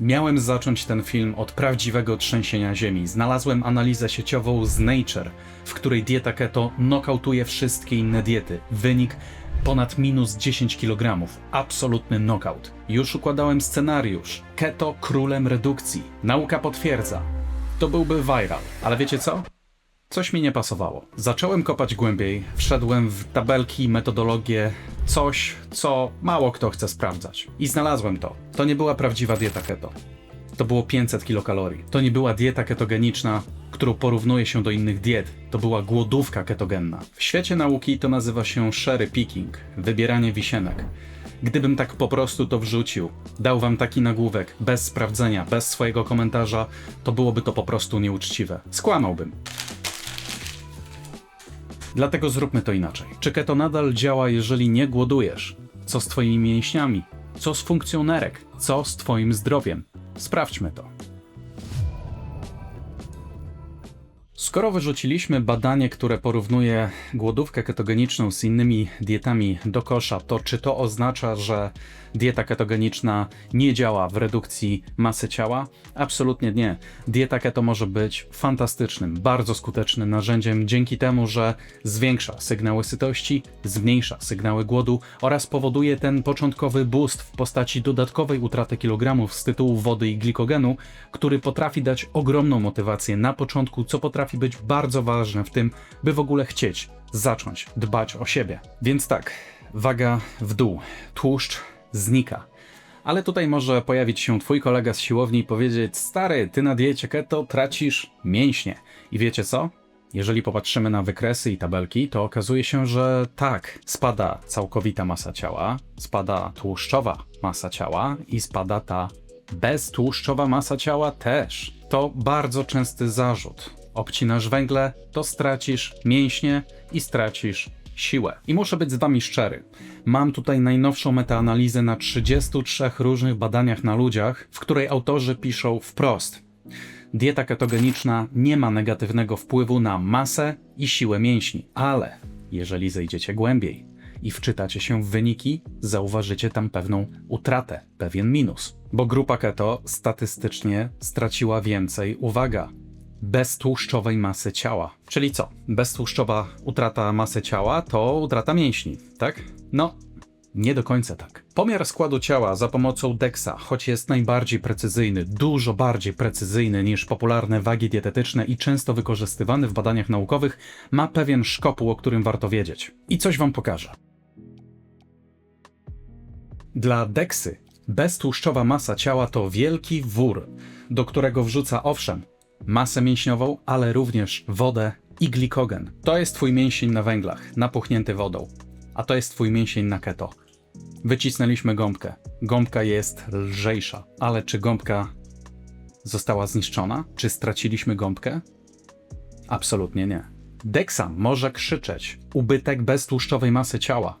Miałem zacząć ten film od prawdziwego trzęsienia ziemi. Znalazłem analizę sieciową z Nature, w której dieta keto nokautuje wszystkie inne diety. Wynik ponad minus 10 kg. Absolutny knockout. Już układałem scenariusz. Keto królem redukcji. Nauka potwierdza. To byłby viral. Ale wiecie co? Coś mi nie pasowało. Zacząłem kopać głębiej, wszedłem w tabelki, metodologię, coś, co mało kto chce sprawdzać. I znalazłem to. To nie była prawdziwa dieta keto. To było 500 kilokalorii. To nie była dieta ketogeniczna, którą porównuje się do innych diet. To była głodówka ketogenna. W świecie nauki to nazywa się sherry picking, wybieranie wisienek. Gdybym tak po prostu to wrzucił, dał wam taki nagłówek, bez sprawdzenia, bez swojego komentarza, to byłoby to po prostu nieuczciwe. Skłamałbym. Dlatego zróbmy to inaczej. Czy keto nadal działa, jeżeli nie głodujesz? Co z twoimi mięśniami? Co z funkcją nerek? Co z twoim zdrowiem? Sprawdźmy to. Skoro wyrzuciliśmy badanie, które porównuje głodówkę ketogeniczną z innymi dietami do kosza, to czy to oznacza, że dieta ketogeniczna nie działa w redukcji masy ciała? Absolutnie nie. Dieta keto może być fantastycznym, bardzo skutecznym narzędziem dzięki temu, że zwiększa sygnały sytości, zmniejsza sygnały głodu oraz powoduje ten początkowy boost w postaci dodatkowej utraty kilogramów z tytułu wody i glikogenu, który potrafi dać ogromną motywację na początku, co potrafi być bardzo ważne w tym, by w ogóle chcieć zacząć dbać o siebie. Więc tak, waga w dół, tłuszcz znika. Ale tutaj może pojawić się twój kolega z siłowni i powiedzieć: Stary, ty na diecie keto tracisz mięśnie. I wiecie co? Jeżeli popatrzymy na wykresy i tabelki, to okazuje się, że tak, spada całkowita masa ciała, spada tłuszczowa masa ciała i spada ta beztłuszczowa masa ciała też. To bardzo częsty zarzut. Obcinasz węgle, to stracisz mięśnie i stracisz siłę. I muszę być z wami szczery. Mam tutaj najnowszą metaanalizę na 33 różnych badaniach na ludziach, w której autorzy piszą wprost. Dieta ketogeniczna nie ma negatywnego wpływu na masę i siłę mięśni, ale jeżeli zejdziecie głębiej i wczytacie się w wyniki, zauważycie tam pewną utratę, pewien minus. Bo grupa keto statystycznie straciła więcej, uwaga, beztłuszczowej masy ciała. Czyli co? Beztłuszczowa utrata masy ciała to utrata mięśni, tak? No, nie do końca tak. Pomiar składu ciała za pomocą DEXA, choć jest najbardziej precyzyjny, dużo bardziej precyzyjny niż popularne wagi dietetyczne i często wykorzystywany w badaniach naukowych, ma pewien szkopuł, o którym warto wiedzieć. I coś wam pokażę. Dla DEXY beztłuszczowa masa ciała to wielki wór, do którego wrzuca owszem masę mięśniową, ale również wodę i glikogen. To jest twój mięsień na węglach, napuchnięty wodą, a to jest twój mięsień na keto. Wycisnęliśmy gąbkę. Gąbka jest lżejsza, ale czy gąbka została zniszczona? Czy straciliśmy gąbkę? Absolutnie nie. Dexa może krzyczeć ubytek beztłuszczowej masy ciała,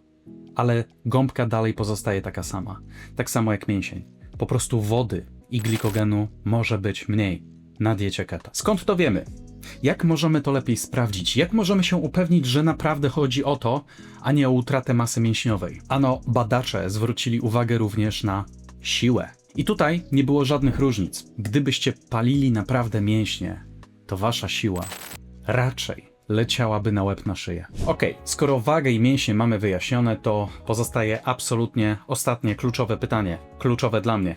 ale gąbka dalej pozostaje taka sama. Tak samo jak mięsień. Po prostu wody i glikogenu może być mniej na diecie keto. Skąd to wiemy? Jak możemy to lepiej sprawdzić? Jak możemy się upewnić, że naprawdę chodzi o to, a nie o utratę masy mięśniowej? Ano, badacze zwrócili uwagę również na siłę. I tutaj nie było żadnych różnic. Gdybyście palili naprawdę mięśnie, to wasza siła raczej leciałaby na łeb na szyję. Okej, skoro wagę i mięśnie mamy wyjaśnione, to pozostaje absolutnie ostatnie kluczowe pytanie, kluczowe dla mnie.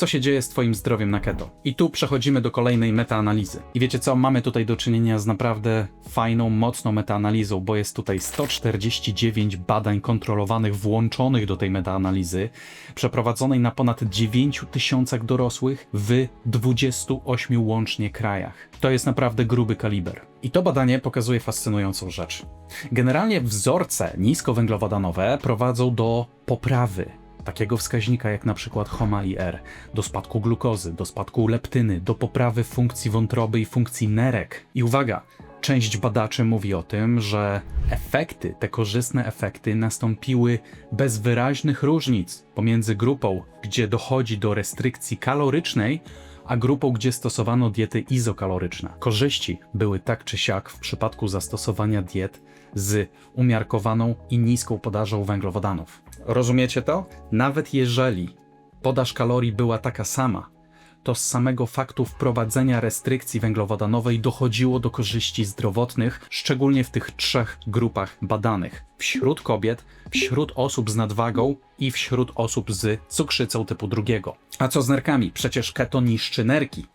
Co się dzieje z Twoim zdrowiem na keto? I tu przechodzimy do kolejnej metaanalizy. I wiecie co? Mamy tutaj do czynienia z naprawdę fajną, mocną metaanalizą, bo jest tutaj 149 badań kontrolowanych, włączonych do tej metaanalizy, przeprowadzonej na ponad 9 tysiącach dorosłych w 28 łącznie krajach. To jest naprawdę gruby kaliber. I to badanie pokazuje fascynującą rzecz. Generalnie wzorce niskowęglowodanowe prowadzą do poprawy takiego wskaźnika jak na przykład HOMA-IR, do spadku glukozy, do spadku leptyny, do poprawy funkcji wątroby i funkcji nerek. I uwaga, część badaczy mówi o tym, że efekty, te korzystne efekty nastąpiły bez wyraźnych różnic pomiędzy grupą, gdzie dochodzi do restrykcji kalorycznej, a grupą, gdzie stosowano diety izokaloryczne. Korzyści były tak czy siak w przypadku zastosowania diet z umiarkowaną i niską podażą węglowodanów. Rozumiecie to? Nawet jeżeli podaż kalorii była taka sama, to z samego faktu wprowadzenia restrykcji węglowodanowej dochodziło do korzyści zdrowotnych, szczególnie w tych trzech grupach badanych: wśród kobiet, wśród osób z nadwagą i wśród osób z cukrzycą typu drugiego. A co z nerkami? Przecież keto niszczy nerki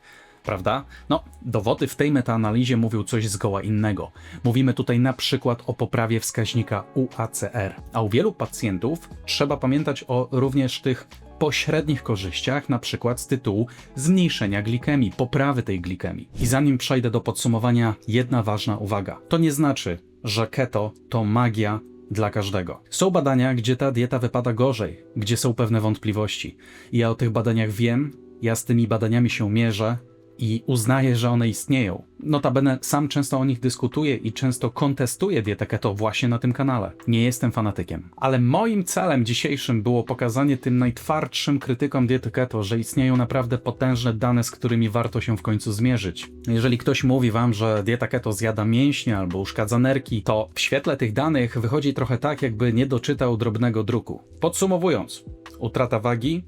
prawda? No, dowody w tej metaanalizie mówią coś zgoła innego. Mówimy tutaj na przykład o poprawie wskaźnika UACR, a u wielu pacjentów trzeba pamiętać o również tych pośrednich korzyściach, na przykład z tytułu zmniejszenia glikemii, poprawy tej glikemii. I zanim przejdę do podsumowania, jedna ważna uwaga. To nie znaczy, że keto to magia dla każdego. Są badania, gdzie ta dieta wypada gorzej, gdzie są pewne wątpliwości. I ja o tych badaniach wiem, ja z tymi badaniami się mierzę i uznaję, że one istnieją. Notabene sam często o nich dyskutuję i często kontestuję dietę keto właśnie na tym kanale. Nie jestem fanatykiem. Ale moim celem dzisiejszym było pokazanie tym najtwardszym krytykom diety keto, że istnieją naprawdę potężne dane, z którymi warto się w końcu zmierzyć. Jeżeli ktoś mówi wam, że dieta keto zjada mięśnie albo uszkadza nerki, to w świetle tych danych wychodzi trochę tak, jakby nie doczytał drobnego druku. Podsumowując, utrata wagi?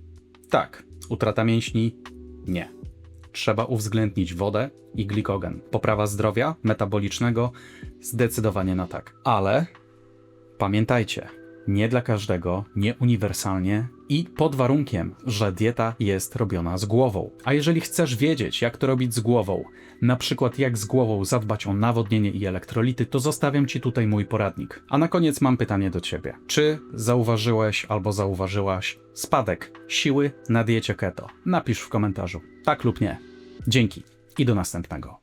Tak. Utrata mięśni? Nie trzeba uwzględnić wodę i glikogen. Poprawa zdrowia metabolicznego? Zdecydowanie na tak. Ale pamiętajcie, nie dla każdego, nie uniwersalnie i pod warunkiem, że dieta jest robiona z głową. A jeżeli chcesz wiedzieć, jak to robić z głową, na przykład jak z głową zadbać o nawodnienie i elektrolity, to zostawiam Ci tutaj mój poradnik. A na koniec mam pytanie do Ciebie. Czy zauważyłeś albo zauważyłaś spadek siły na diecie keto? Napisz w komentarzu tak lub nie. Dzięki i do następnego.